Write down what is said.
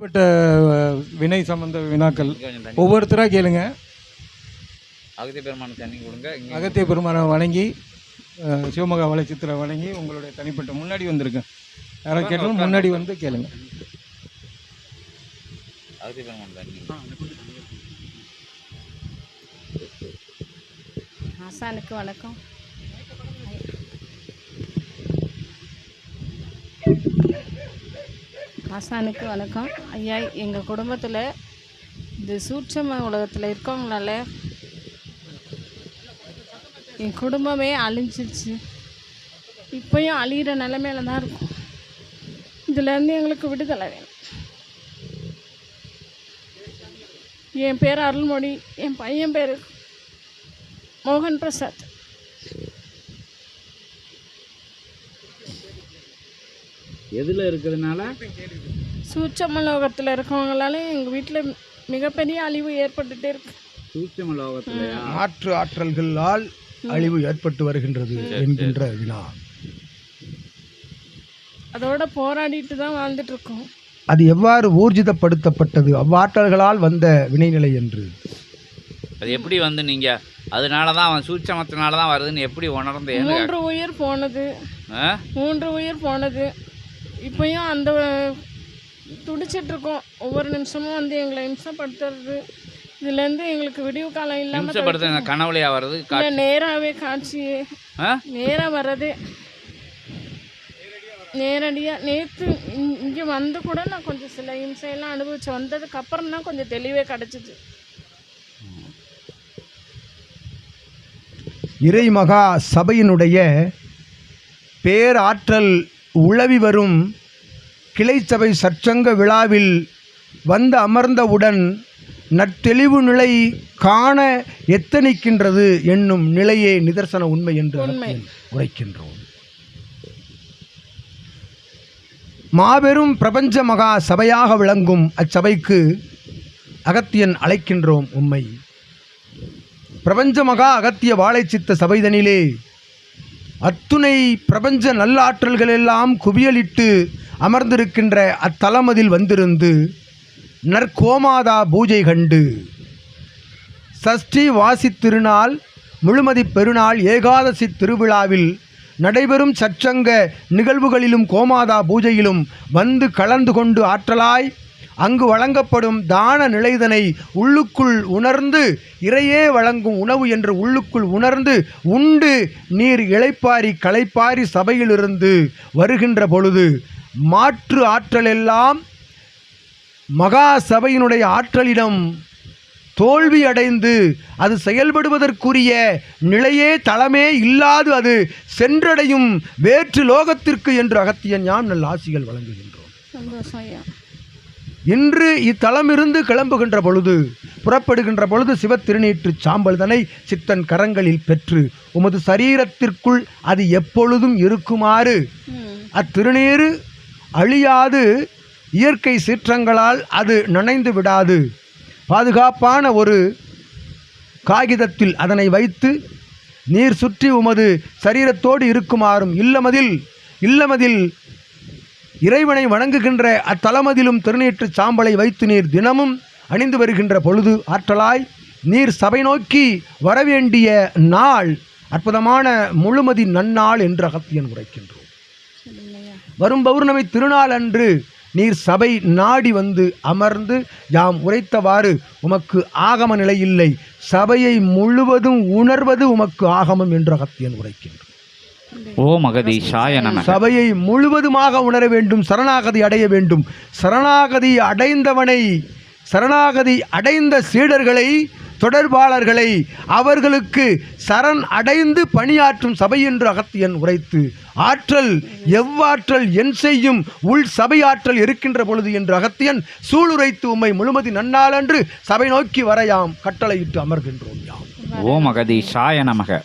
பட்ட வினை சம்பந்த வினாக்கள். ஒவ்வொருத்தராக கேளுங்க. அகத்திய பெருமான தண்ணி கொடுங்க. அகத்திய பெருமானை வணங்கி சிவமகா வளச்சித்திரை வணங்கி உங்களுடைய தனிப்பட்ட முன்னாடி வந்திருக்கேன் யாராவது கேட்டாலும் முன்னாடி வந்து கேளுங்க. அகத்திய பெருமான தண்ணி. ஆசானுக்கு வணக்கம். ஆசானுக்கு வணக்கம். ஐயா எங்கள் குடும்பத்தில் இந்த சூட்சம உலகத்தில் இருக்கவங்களால என் குடும்பமே அழிஞ்சிருச்சு. இப்போயும் அழியிற நிலமையில தான் இருக்கும். இதுலேருந்து எங்களுக்கு விடுதலை வேணும். என் பேர் அருள்மொழி என் பையன் பேர் மோகன் பிரசாத். எதில் இருக்கிறதுனால? சூட்சமலோகத்தில் இருக்கவங்களால எங்கள் வீட்டில் மிகப்பெரிய அழிவு ஏற்பட்டுட்டே இருக்கு. சூட்சம லோகத்துலையா மாற்று ஆற்றல்களால் அழிவு ஏற்பட்டு வருகின்றது என்கின்ற வினா. அதோட போராடிட்டு தான் வாழ்ந்துட்டு இருக்கோம் அது எவ்வாறு ஊர்ஜிதப்படுத்தப்பட்டது? அவ்வாற்றல்களால் வந்த வினைநிலை என்று. அது எப்படி வந்து நீங்கள் அதனால தான் அவன் சூட்சமத்தினால தான் வருதுன்னு எப்படி உணர்ந்தேன்னு மூன்று உயிர் போனது. ஆ? மூன்று உயிர் போனது. இப்போயும் அந்த துடிச்சிட்டு இருக்கோம் ஒவ்வொரு நிமிஷமும் வந்து எங்களை இம்சப்படுத்துறது. இதுலேருந்து எங்களுக்கு விடிவு காலம் இல்லாமல் கனவுலையா வருது கா இல்லை நேராகவே காட்சி. ஆ? நேராக வர்றது. நேரடியாக நேற்று இங்கே வந்து கூட நான் கொஞ்சம் சில இம்சையெல்லாம் அனுபவிச்சு வந்ததுக்கு அப்புறம் தான் கொஞ்சம் தெளிவே கிடச்சிச்சு. இறைமகா சபையினுடைய பேராற்றல் உழவி வரும் கிளைச்சபை சற்சங்க விழாவில் வந்து அமர்ந்தவுடன் நற்றெளிவு நிலை காண எத்தனிக்கின்றது என்னும் நிலையே நிதர்சன உண்மை என்று உண்மை. உரைக்கின்றோம் மாபெரும் பிரபஞ்ச மகா சபையாக விளங்கும் அச்சபைக்கு அகத்தியன் அழைக்கின்றோம் உம்மை பிரபஞ்ச மகா அகத்திய வாழைச்சித்த சபைதனிலே அத்துணை பிரபஞ்ச நல்லாற்றல்கள் எல்லாம் குவியலிட்டு அமர்ந்திருக்கின்ற அத்தலமதில் வந்திருந்து நற்கோமாதா பூஜை கண்டு சஷ்டி வாசி திருநாள் முழுமதி பெருநாள் ஏகாதசி திருவிழாவில் நடைபெறும் சற்சங்க நிகழ்வுகளிலும் கோமாதா பூஜையிலும் வந்து கலந்து கொண்டு ஆற்றலாய் அங்கு வழங்கப்படும் தான நிலைதனை உள்ளுக்குள் உணர்ந்து இறையே வழங்கும் உணவு என்று உள்ளுக்குள் உணர்ந்து உண்டு நீர் இளைப்பாரி களைப்பாரி சபையிலிருந்து வருகின்ற பொழுது மாற்று ஆற்றலெல்லாம் மகா சபையினுடைய ஆற்றலிடம் தோல்வி அடைந்து அது செயல்படுவதற்குரிய நிலையே தளமே இல்லாது அது சென்றடையும் வேற்று லோகத்திற்கு என்று அகத்திய ஞான் நல்ல ஆசிகள் வழங்குகின்றோம். சந்தோஷம் ஐயா. இன்று இத்தலமிருந்து கிளம்புகின்ற பொழுது புறப்படுகின்ற பொழுது சிவத்திருநீற்று சாம்பல்தனை சித்தன் கரங்களில் பெற்று உமது சரீரத்திற்குள் அது எப்பொழுதும் இருக்குமாறு. ம். அத்திருநீறு அழியாது இயற்கை சீற்றங்களால் அது நனைந்து விடாது. பாதுகாப்பான ஒரு காகிதத்தில் அதனை வைத்து நீர் சுற்றி உமது சரீரத்தோடு இருக்குமாறும் இல்லமதில் இல்லமதில் இறைவனை வணங்குகின்ற அத்தலமதிலும் திருநீற்று சாம்பலை வைத்து நீர் தினமும் அணிந்து வருகின்ற பொழுது ஆற்றலாய் நீர் சபை நோக்கி வரவேண்டிய நாள் அற்புதமான முழுமதி நன்னாள் என்று அகத்தியன் உரைக்கின்றோம். வரும் பௌர்ணமி திருநாள் அன்று நீர் சபை நாடி வந்து அமர்ந்து யாம் உரைத்தவாறு உமக்கு ஆகம நிலை இல்லை. சபையை முழுவதும் உணர்வது உமக்கு ஆகமம் என்று அகத்தியன் உரைக்கின்றார் ஓ மகதீஷாய நம. சபையை முழுவதுமாக உணர வேண்டும் சரணாகதி அடைய வேண்டும். சரணாகதி அடைந்தவனை சரணாகதி அடைந்த சீடர்களை தொடர்பாளர்களை அவர்களுக்கு சரண் அடைந்து பணியாற்றும் சபை என்று அகத்தியன் உரைத்து ஆற்றல் எவ்வாற்றல் என் செய்யும் உள் சபை ஆற்றல் இருக்கின்ற பொழுது என்று அகத்தியன் சூளுரைத்து உம்மை முழுமதி நன்னாளன்று சபை நோக்கி வர யாம் கட்டளையிட்டு அமர்கின்றோம் யாம். ஓ மகதீஷாய நமக.